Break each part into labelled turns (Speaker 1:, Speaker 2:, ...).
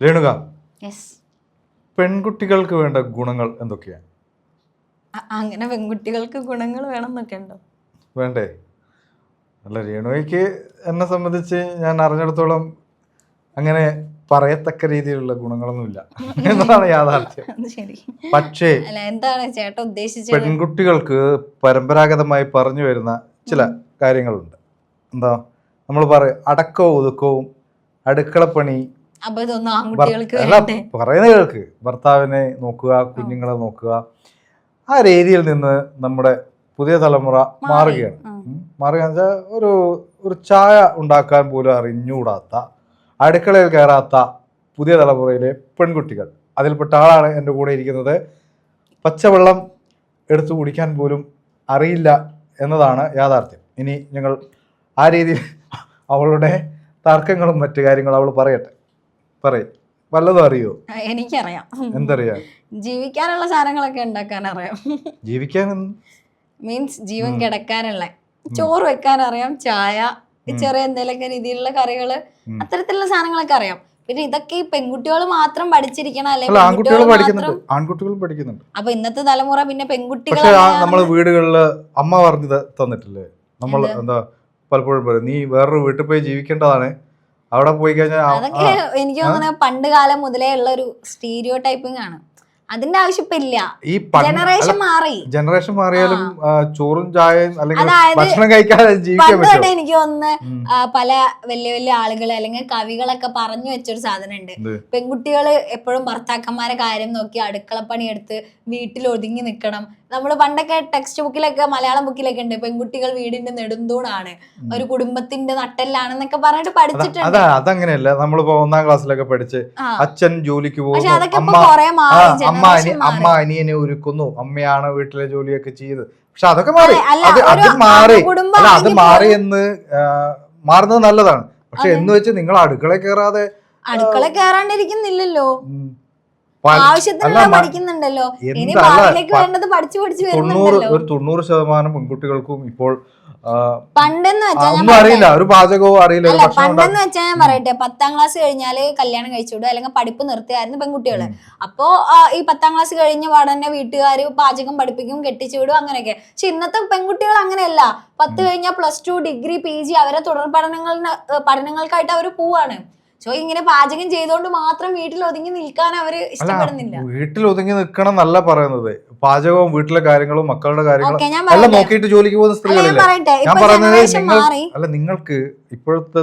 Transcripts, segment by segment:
Speaker 1: രേണുക പെൺകുട്ടികൾക്ക് വേണ്ട ഗുണങ്ങൾ എന്തൊക്കെയാണ്?
Speaker 2: അങ്ങനെ പെൺകുട്ടികൾക്ക് ഗുണങ്ങൾ വേണം എന്നൊക്കെ ഉണ്ടോ?
Speaker 1: വേണ്ടേ? അല്ല രേണുകയ്ക്ക് എന്നെ സംബന്ധിച്ച് ഞാൻ അറിഞ്ഞിടത്തോളം അങ്ങനെ പറയത്തക്ക രീതിയിലുള്ള ഗുണങ്ങളൊന്നുമില്ല. എന്നതാണ് യാഥാർത്ഥ്യം.
Speaker 2: അത് ശരി.
Speaker 1: പക്ഷേ
Speaker 2: അല്ല എന്താണ് ചേട്ടൻ ഉദ്ദേശിച്ചത്?
Speaker 1: പെൺകുട്ടികൾക്ക് പരമ്പരാഗതമായി പറഞ്ഞു വരുന്ന ചില കാര്യങ്ങളുണ്ട്. എന്താ? നമ്മൾ പറയും അടക്കവും ഒതുക്കവും അടുക്കളപ്പണി
Speaker 2: അപ്പൊ ഇതൊന്നും
Speaker 1: ഭർ-
Speaker 2: ആൺകുട്ടികൾക്ക് വേണ്ടേ?
Speaker 1: പറയുന്ന കേൾക്ക്. ഭർത്താവിനെ നോക്കുക കുഞ്ഞുങ്ങളെ നോക്കുക. ആ രീതിയിൽ നിന്ന് നമ്മുടെ പുതിയ തലമുറ മാറുകയാണ്. മാറുകയെന്ന് വെച്ചാൽ ഒരു ഒരു ചായ ഉണ്ടാക്കാൻ പോലും അറിഞ്ഞുകൂടാത്ത അടുക്കളയിൽ കയറാത്ത പുതിയ തലമുറയിലെ പെൺകുട്ടികൾ. അതിൽപ്പെട്ട ആളാണ് എന്റെ കൂടെ ഇരിക്കുന്നത്. പച്ചവെള്ളം എടുത്തു കുടിക്കാൻ പോലും അറിയില്ല എന്നതാണ് യാഥാർത്ഥ്യം. ഇനി ഞങ്ങൾ ആ രീതിയിൽ അവളുടെ തർക്കങ്ങളും മറ്റു കാര്യങ്ങളും അവൾ പറയട്ടെ. പറയും. വല്ലതും അറിയോ?
Speaker 2: എനിക്കറിയാം.
Speaker 1: എന്തറിയാം?
Speaker 2: ജീവിക്കാനുള്ള സാധനങ്ങളൊക്കെ ഉണ്ടാക്കാൻ അറിയാം.
Speaker 1: ജീവിക്കാൻ
Speaker 2: മീൻസ് ജീവൻ കിടക്കാനുള്ള. ചോറ് വെക്കാൻ അറിയാം ചായ ചെറിയ എന്തെങ്കിലുമൊക്കെ രീതിയിലുള്ള
Speaker 1: കറികൾ
Speaker 2: അത്തരത്തിലുള്ള സാധനങ്ങളൊക്കെ അറിയാം. പിന്നെ ഇതൊക്കെ ഈ പെൺകുട്ടികൾ മാത്രം പഠിച്ചിരിക്കണം
Speaker 1: അല്ലെങ്കിൽ ആൺകുട്ടികൾ പഠിക്കുന്നുണ്ട്.
Speaker 2: മാത്രം.
Speaker 1: ആൺകുട്ടികളും പഠിക്കുന്നുണ്ട്.
Speaker 2: അപ്പൊ ഇന്നത്തെ തലമുറ പിന്നെ പെൺകുട്ടികൾ
Speaker 1: നമ്മൾ വീടുകളിൽ അമ്മ പറഞ്ഞു തന്നിട്ടില്ലേ? നമ്മൾ എന്താ പലപ്പോഴും പറയും നീ വേറൊരു വീട്ടിൽ പോയി ജീവിക്കേണ്ടതാണ്. അവിടെ പോയി കഴിഞ്ഞാൽ
Speaker 2: അതൊക്കെ എനിക്ക് തോന്നുന്നത് പണ്ട് കാലം മുതലേ ഉള്ള ഒരു സ്റ്റീരിയോ ടൈപ്പിംഗ് ആണ്. അതിന്റെ ആവശ്യപ്പില്ല
Speaker 1: ഈ
Speaker 2: ജനറേഷൻ മാറി.
Speaker 1: ജനറേഷൻ മാറിയാലും ചോറും ചായയും അല്ലെങ്കിൽ ഭക്ഷണം കഴിക്കാതെ ജീവിക്കാൻ
Speaker 2: എനിക്ക് ഒന്ന് പല വലിയ വലിയ ആളുകൾ അല്ലെങ്കിൽ കവികളൊക്കെ പറഞ്ഞു വെച്ചൊരു സാധനം ഉണ്ട്
Speaker 1: എന്ത്?
Speaker 2: പെൺകുട്ടികൾ എപ്പോഴും ഭർത്താക്കന്മാരെ കാര്യം നോക്കി അടുക്കളപ്പണി എടുത്ത് വീട്ടിൽ ഒതുങ്ങി നിൽക്കണം നമ്മൾ പണ്ടൊക്കെ ടെക്സ്റ്റ് ബുക്കിലൊക്കെ മലയാളം ബുക്കിലൊക്കെ ഉണ്ട്. പെൺകുട്ടികൾ വീടിന്റെ നെടുന്തൂണാണ് ഒരു കുടുംബത്തിന്റെ നട്ടെല്ലാണെന്നൊക്കെ പറഞ്ഞിട്ട് പഠിച്ചിട്ടുണ്ട്.
Speaker 1: അതാ അതങ്ങനെയല്ല. നമ്മളിപ്പോ ഒന്നാം ക്ലാസ്സിലൊക്കെ പഠിച്ച് അച്ഛൻ ജോലിക്ക്
Speaker 2: പോകും
Speaker 1: പോകുന്നു അമ്മ അമ്മ അനിയനെ ഒരുക്കുന്നു. അമ്മയാണ് വീട്ടിലെ ജോലിയൊക്കെ ചെയ്ത്. പക്ഷെ അതൊക്കെ മാറി.
Speaker 2: അതെ,
Speaker 1: മാറി. അല്ല അത് മാറി എന്ന് മാറുന്നത് നല്ലതാണ്. പക്ഷെ എന്ന് വെച്ച് നിങ്ങൾ അടുക്കള കയറാതെ
Speaker 2: അടുക്കള കയറാണ്ടിരിക്കുന്നില്ലല്ലോ. ആവശ്യത്തിനുള്ള
Speaker 1: അല്ല,
Speaker 2: പഠിക്കുന്നുണ്ടല്ലോ. ഇനി ഭാവിയിലേക്ക് വേണ്ടത് പഠിച്ചു പഠിച്ചു വരുന്നുണ്ടല്ലോ.
Speaker 1: ഒരു തൊണ്ണൂറ് ശതമാനം പെൺകുട്ടികൾക്കും ഇപ്പോൾ
Speaker 2: പണ്ടെന്ന് വെച്ചാൽ ഞാൻ
Speaker 1: അറിയില്ല ഒരു പാചകവും അറിയില്ല
Speaker 2: അല്ല പണ്ടെന്ന് വെച്ചാൽ ഞാൻ പറയട്ടെ. പത്താം ക്ലാസ് കഴിഞ്ഞാൽ കല്യാണം കഴിച്ചു വിടും അല്ലെങ്കിൽ പഠിപ്പ് നിർത്തിയായിരുന്നു പെൺകുട്ടികൾ. അപ്പോ ഈ പത്താം ക്ലാസ് കഴിഞ്ഞ പാടന്നെ വീട്ടുകാർ പാചകം പഠിപ്പിക്കും കെട്ടിച്ചു വിടും അങ്ങനെയൊക്കെ. പക്ഷെ ഇന്നത്തെ പെൺകുട്ടികൾ അങ്ങനെയല്ല. പത്ത് കഴിഞ്ഞാൽ plus two degree P G അവരെ തുടർ പഠനങ്ങൾ പഠനങ്ങൾക്കായിട്ട് അവർ പോവാണ്. സോ ഇങ്ങനെ പാചകം ചെയ്തുകൊണ്ട് മാത്രം വീട്ടിൽ ഒതുങ്ങി നിൽക്കാൻ അവർ ഇഷ്ടപ്പെടുന്നില്ല.
Speaker 1: വീട്ടിൽ ഒതുങ്ങി നിൽക്കണം എന്നല്ല പറയുന്നത്. പാചകവും വീട്ടിലെ കാര്യങ്ങളും മക്കളുടെ കാര്യങ്ങളും
Speaker 2: അല്ല
Speaker 1: നോക്കിയിട്ട് ജോലിക്ക് പോകുന്ന സ്ത്രീകളില്ല? ഞാൻ പറയുന്നത് നിങ്ങൾ അല്ല നിങ്ങൾക്ക് ഇപ്പോഴത്തെ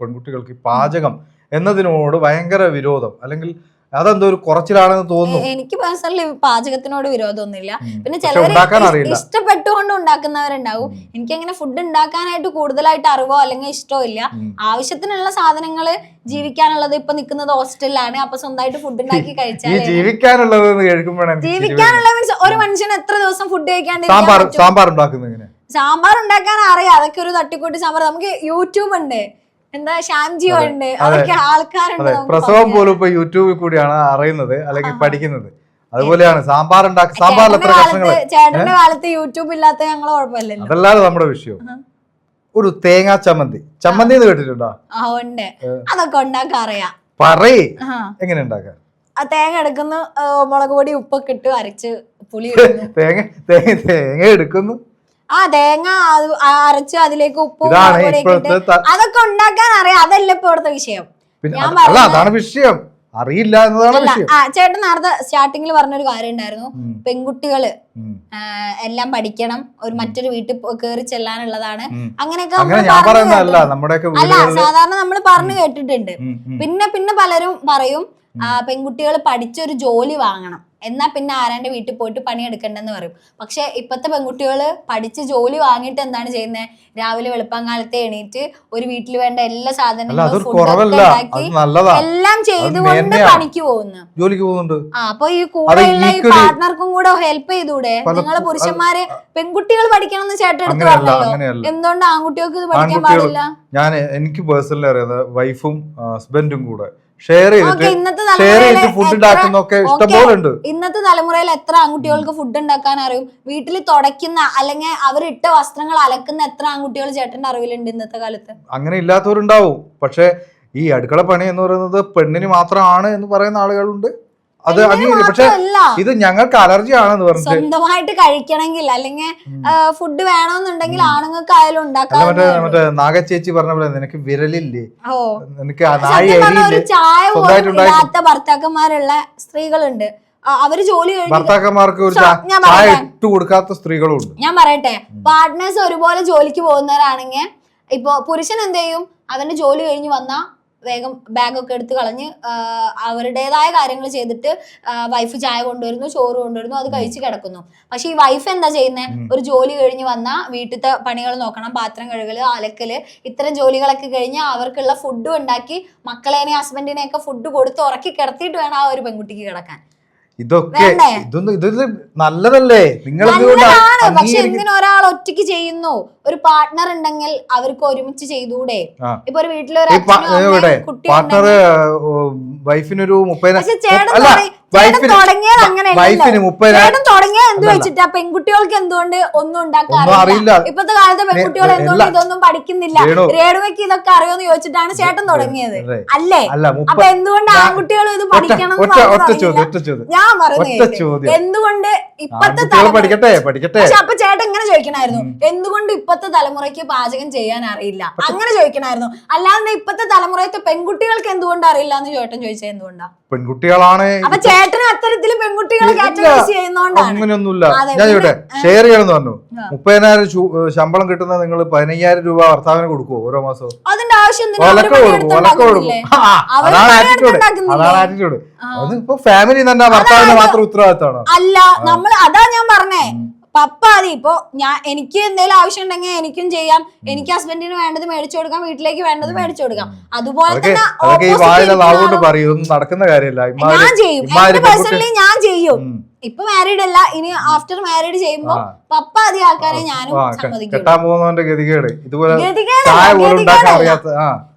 Speaker 1: പെൺകുട്ടികൾക്ക് പാചകം എന്നതിനോട് ഭയങ്കര വിരോധം. അല്ലെങ്കിൽ അതെന്തോ ഒരു കുറച്ചിലാണെന്ന് തോന്നുന്നു.
Speaker 2: എനിക്ക് പേഴ്സണലി പാചകത്തിനോട് വിരോധമൊന്നുമില്ല. പിന്നെ ഇഷ്- ഇഷ്ടപ്പെട്ടുകൊണ്ട് ഉണ്ടാക്കുന്നവരുണ്ടാവും. എനിക്ക് അങ്ങനെ ഫുഡ് ഉണ്ടാക്കാനായിട്ട് കൂടുതലായിട്ട് അറിവോ അല്ലെങ്കിൽ ഇഷ്ടമോ ഇല്ല. ആവശ്യത്തിനുള്ള സാധനങ്ങൾ ജീവിക്കാനുള്ളത് ഇപ്പൊ നിൽക്കുന്നത് ഹോസ്റ്റലിലാണ്. അപ്പൊ സ്വന്തമായിട്ട് ഫുഡ് ഉണ്ടാക്കി കഴിച്ചാൽ
Speaker 1: ജീവിക്കാനുള്ളത്.
Speaker 2: ജീവിക്കാനുള്ള മീൻസ് ഒരു മനുഷ്യന് എത്ര ദിവസം ഫുഡ് കഴിക്കാണ്ട്
Speaker 1: ഉണ്ടാക്കുന്നത്
Speaker 2: സാമ്പാർ ഉണ്ടാക്കാൻ അറിയാം. അതൊക്കെ ഒരു തട്ടിക്കൂട്ടി സാമ്പാർ. നമുക്ക് യൂട്യൂബ് ഉണ്ട്. എന്താ ശാന്തിയോ ഉണ്ട്. അതൊക്കെ ആൾക്കാരുണ്ട്
Speaker 1: പ്രസവം പോലും ഇപ്പൊ യൂട്യൂബിൽ കൂടിയാണ് അറിയുന്നത് അല്ലെങ്കിൽ പഠിക്കുന്നത്. അതുപോലെയാണ് സാമ്പാർ ഉണ്ടാക്കി
Speaker 2: സാമ്പാർ
Speaker 1: എത്ര
Speaker 2: കാലത്ത്
Speaker 1: കഷ്ണങ്ങൾ
Speaker 2: ചേട്ടന്റെ കാലത്ത് യൂട്യൂബ് ഇല്ലാത്ത ഞങ്ങൾ കുഴപ്പമില്ലല്ലോ.
Speaker 1: അതല്ലാതെ നമ്മുടെ വിഷയം. ഒരു തേങ്ങാ ചമ്മന്തി. ചമ്മന്തി കേട്ടിട്ടുണ്ടോ?
Speaker 2: അതൊക്കെ ഉണ്ടാക്കാൻ അറിയാം.
Speaker 1: പറയേ. എങ്ങനെ ഉണ്ടാക്കാൻ
Speaker 2: ആ തേങ്ങ എടുക്കുന്നു മുളക് പൊടി ഉപ്പൊക്കെ ഇട്ട് അരച്ച് പുളി
Speaker 1: തേങ്ങ തേങ്ങ എടുക്കുന്നു.
Speaker 2: ആ തേങ്ങ അരച്ച് അതിലേക്ക് ഉപ്പ് അതൊക്കെ ഉണ്ടാക്കാൻ അറിയാം. അതല്ല ഇപ്പൊ ഇവിടുത്തെ വിഷയം
Speaker 1: അല്ല അതാണ് വിഷയം. അറിയില്ല എന്നതാണ് വിഷയം.
Speaker 2: ചേട്ടൻ നേരത്തെ സ്റ്റാർട്ടിങ്ങിൽ പറഞ്ഞൊരു കാര്യം ഉണ്ടായിരുന്നു പെൺകുട്ടികൾ എല്ലാം പഠിക്കണം. ഒരു മറ്റൊരു വീട്ടിൽ കയറി കേറി ചെല്ലാനുള്ളതാണ്. അങ്ങനെയൊക്കെ അല്ല സാധാരണ നമ്മൾ പറഞ്ഞു കേട്ടിട്ടുണ്ട്. പിന്നെ പിന്നെ പലരും പറയും പെൺകുട്ടികൾ പഠിച്ചൊരു ജോലി വാങ്ങണം. എന്നാ പിന്നെ ആരാന്റെ വീട്ടിൽ പോയിട്ട് പണിയെടുക്കണ്ടെന്ന് പറയും. പക്ഷെ ഇപ്പോഴത്തെ പെൺകുട്ടികൾ പഠിച്ച് ജോലി വാങ്ങിയിട്ട് എന്താണ് ചെയ്യുന്നത് രാവിലെ വെളുപ്പാങ്കാലത്തെ എണീറ്റ് ഒരു വീട്ടിൽ വേണ്ട എല്ലാ സാധനങ്ങളും ഉണ്ടാക്കി എല്ലാം ചെയ്തുകൊണ്ട്. പണിക്ക് പോകുന്നു.
Speaker 1: ജോലിക്ക് പോകുന്നുണ്ട്.
Speaker 2: ആ അപ്പൊ ഈ കൂടെയുള്ള ഈ പാർട്ട്ണർക്കും കൂടെ ഹെൽപ്പ് ചെയ്തൂടെ? നിങ്ങളെ പുരുഷന്മാരെ പെൺകുട്ടികൾ പഠിക്കണം എന്ന് ചേട്ടൻ എടുത്തു പറഞ്ഞല്ലോ. എന്തുകൊണ്ട് ആൺകുട്ടികൾക്ക് ഇത് പഠിക്കാൻ പാടില്ല?
Speaker 1: ഞാൻ എനിക്ക് പേഴ്സണലി അറിയാതെ വൈഫും ഹസ്ബൻഡും കൂടെ ഷെയർ ചെയ്തിട്ട് ഷെയർ ചെയ്തിട്ട് ഫുഡ്
Speaker 2: എത്ര-
Speaker 1: ഉണ്ടാക്കുന്നൊക്കെ ഇഷ്ടംപോലെ ഉണ്ട്
Speaker 2: ഇന്നത്തെ തലമുറയിൽ എത്ര ആൺകുട്ടികൾക്ക് ഫുഡ് ഉണ്ടാക്കാൻ അറിയും? വീട്ടിൽ തുടയ്ക്കുന്ന അല്ലെങ്കിൽ അവരിട്ട വസ്ത്രങ്ങൾ അലക്കുന്ന എത്ര ആൺകുട്ടികൾ ചേട്ടന്റെ അറിവിലുണ്ട് ഇന്നത്തെ കാലത്ത്?
Speaker 1: അങ്ങനെ ഇല്ലാത്തവരുണ്ടാവും. പക്ഷെ ഈ അടുക്കള പണി എന്ന് പറയുന്നത് പെണ്ണിന് മാത്രമാണ് എന്ന് പറയുന്ന ആളുകളുണ്ട്. അത് പക്ഷെ ഇത് ഞങ്ങൾക്ക് അലർജി ആണെന്ന് പറഞ്ഞു
Speaker 2: സ്വന്തമായിട്ട് കഴിക്കണമെങ്കിൽ അല്ലെങ്കിൽ ഫുഡ് വേണമെന്നുണ്ടെങ്കിൽ ആണുങ്ങൾക്കായാലും
Speaker 1: അല്ല മറ്റേ
Speaker 2: ഉണ്ടാക്കാൻ
Speaker 1: മറ്റേ നാഗച്ചേച്ചി പറഞ്ഞ പോലെ നിനക്ക് വിരലില്ലേ? നിനക്ക്
Speaker 2: ചായ ഇല്ലാത്ത ഭർത്താക്കന്മാരുള്ള സ്ത്രീകളുണ്ട്. അവർ ജോലി
Speaker 1: ഭർത്താക്കന്മാർക്ക് ഒരു
Speaker 2: സോ,
Speaker 1: ചായ ഇട്ട് കൊടുക്കാത്ത സ്ത്രീകളും ഉണ്ട്.
Speaker 2: ഞാൻ പറയട്ടെ. പാർട്ട്നേഴ്സ് ഒരുപോലെ ജോലിക്ക് പോകുന്നവരാണെങ്കിൽ ഇപ്പൊ പുരുഷൻ എന്ത് ചെയ്യും? അവന്റെ ജോലി കഴിഞ്ഞ് വന്നാ വേഗം ബാഗൊക്കെ എടുത്ത് കളഞ്ഞ് അവരുടേതായ കാര്യങ്ങൾ ചെയ്തിട്ട് വൈഫ് ചായ കൊണ്ടുവരുന്നു ചോറ് കൊണ്ടുവരുന്നു അത് കഴിച്ച് കിടക്കുന്നു. പക്ഷെ ഈ വൈഫ് എന്താ ചെയ്യുന്നത്. ഒരു ജോലി കഴിഞ്ഞ് വന്നാൽ വീട്ടിലത്തെ പണികൾ നോക്കണം പാത്രം കഴുകൽ അലക്കൽ ഇത്തരം ജോലികളൊക്കെ കഴിഞ്ഞ് അവർക്കുള്ള ഫുഡും ഉണ്ടാക്കി മക്കളേനെ ഹസ്ബൻഡിനെയൊക്കെ ഫുഡ് കൊടുത്ത് ഉറക്കി കിടത്തിയിട്ട് വേണം ആ ഒരു പെൺകുട്ടിക്ക് കിടക്കാൻ.
Speaker 1: ഇതൊക്കെ? ഇതൊന്നും ഇതൊരു നല്ലതല്ലേ? നിങ്ങൾ
Speaker 2: പക്ഷെ എന്തിനൊരാൾ ഒറ്റയ്ക്ക് ചെയ്യുന്നു? ഒരു പാർട്ട്ണർ ഉണ്ടെങ്കിൽ അവർക്ക് ഒരുമിച്ച് ചെയ്തൂടെ ഇപ്പൊ ഒരു വീട്ടിലൊരു
Speaker 1: പാർട്ട്ണർ വൈഫിനൊരു വൈഫിന് മുപ്പതിനായിരം
Speaker 2: എന്ത്. വെച്ചിട്ടാ? പെൺകുട്ടികൾക്ക് എന്തുകൊണ്ട് ഒന്നും ഉണ്ടാക്കാറില്ല ഇപ്പത്തെ കാലത്ത് പെൺകുട്ടികൾ എന്തുകൊണ്ട് ഇതൊന്നും പഠിക്കുന്നില്ല?
Speaker 1: രേണു.
Speaker 2: രേണുവയ്ക്ക് ഇതൊക്കെ അറിയോന്ന് ചോദിച്ചിട്ടാണ് ചേട്ടൻ തുടങ്ങിയത്. അല്ലേ? അപ്പൊ എന്തുകൊണ്ട് ആൺകുട്ടികൾ ഇത് പഠിക്കണം
Speaker 1: ഞാൻ
Speaker 2: പറഞ്ഞു പറയുന്നത് എന്തുകൊണ്ട് ഇപ്പത്തെ
Speaker 1: പഠിക്കട്ടെ പഠിക്കട്ടെ.
Speaker 2: പക്ഷെ അപ്പൊ ചേട്ടൻ ഇങ്ങനെ ചോദിക്കണായിരുന്നു. എന്തുകൊണ്ട് ഇപ്പത്തെ തലമുറയ്ക്ക് പാചകം ചെയ്യാൻ അറിയില്ല. അങ്ങനെ ചോദിക്കണായിരുന്നു. അല്ലാതെ ഇപ്പത്തെ തലമുറയത്തെ പെൺകുട്ടികൾക്ക് എന്തുകൊണ്ട് അറിയില്ല എന്ന് ചേട്ടൻ ചോദിച്ചാൽ എന്തുകൊണ്ടാ?
Speaker 1: പെൺകുട്ടികളാണ്
Speaker 2: അപ്പൊ ചേട്ടൻ അത്തരത്തിൽ പെൺകുട്ടികളെ. കാറ്റഗറൈസ് ചെയ്യുന്നോണ്ടാണ്.
Speaker 1: അങ്ങനെയൊന്നുമില്ല.
Speaker 2: അതെ,
Speaker 1: ഞാൻ ചോട്ടെ ഷെയർ ചെയ്യണമെന്ന് പറഞ്ഞു. മുപ്പതിനായിരം ശമ്പളം കിട്ടുന്ന നിങ്ങൾ പതിനയ്യായിരം രൂപ ഭർത്താവിന് കൊടുക്കുവോ ഓരോ മാസവും?
Speaker 2: അതിന്റെ ആവശ്യം
Speaker 1: അതാണ് ആറ്റിറ്റ്യൂഡ്. അത് ഇപ്പൊ ഫാമിലി തന്നെ ഭർത്താവിന് മാത്രം ഉത്തരവാദിത്തമാണ്.
Speaker 2: അല്ല നമ്മൾ അതാ ഞാൻ പറഞ്ഞേ. പപ്പ ഇപ്പോ ഇപ്പൊ ഞാൻ എനിക്ക് എന്തെങ്കിലും ആവശ്യം ഉണ്ടെങ്കിൽ എനിക്കും ചെയ്യാം. എനിക്ക് ഹസ്ബൻഡിന് വേണ്ടത് മേടിച്ചു കൊടുക്കാം വീട്ടിലേക്ക് വേണ്ടത് മേടിച്ചു കൊടുക്കാം. അതുപോലെ തന്നെ
Speaker 1: നടക്കുന്ന കാര്യമല്ല.
Speaker 2: ഞാൻ ചെയ്യും. എന്റെ പേഴ്സണലി ഞാൻ ചെയ്യും. ഇപ്പൊ മാരീഡ് അല്ല ഇനി ആഫ്റ്റർ മാരീഡ് ചെയ്യുമ്പോ. പപ്പ അതി ആൾക്കാരെ ഞാനും സമ്മതിക്കും.
Speaker 1: ഇതുപോലെ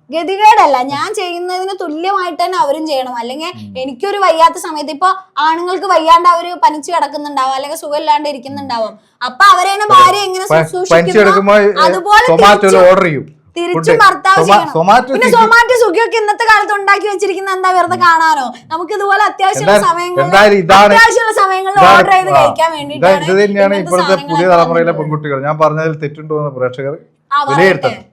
Speaker 2: ഗതികേടല്ല, ഞാൻ ചെയ്യുന്നതിന് തുല്യമായിട്ട് തന്നെ അവരും ചെയ്യണം. അല്ലെങ്കിൽ എനിക്കൊരു വയ്യാത്ത സമയത്ത് ഇപ്പൊ ആണുങ്ങൾക്ക് വയ്യാണ്ട് അവർ പനിച്ചു കിടക്കുന്നുണ്ടാവും. അല്ലെങ്കിൽ സുഖമില്ലാണ്ട് ഇരിക്കുന്നുണ്ടാവും. അപ്പൊ അവരെ ഭാര്യ എങ്ങനെ അതുപോലെ
Speaker 1: ഓർഡർ ചെയ്യും.
Speaker 2: തിരിച്ചും. ഭർത്താവ് ചെയ്യണം. പിന്നെ
Speaker 1: സ്വിഗ്ഗി-
Speaker 2: സൊമാറ്റോ സുഖിയൊക്കെ ഇന്നത്തെ കാലത്ത് ഉണ്ടാക്കി വെച്ചിരിക്കുന്ന എന്താ വെറുതെ കാണാനോ? നമുക്ക് ഇതുപോലെ അത്യാവശ്യമുള്ള സമയങ്ങളിൽ അത്യാവശ്യമുള്ള സമയങ്ങളിൽ ഓർഡർ ചെയ്ത് കഴിക്കാൻ വേണ്ടിയിട്ടാണ്
Speaker 1: ഇത് തന്നെയാണ്
Speaker 2: ഇങ്ങനത്തെ
Speaker 1: ഇപ്പോഴത്തെ പുതിയ തലമുറയിലെ പെൺകുട്ടികൾ. ഞാൻ പറഞ്ഞതിൽ തെറ്റുണ്ടോ എന്ന് പ്രേക്ഷകർ വിലയിരുത്തണം.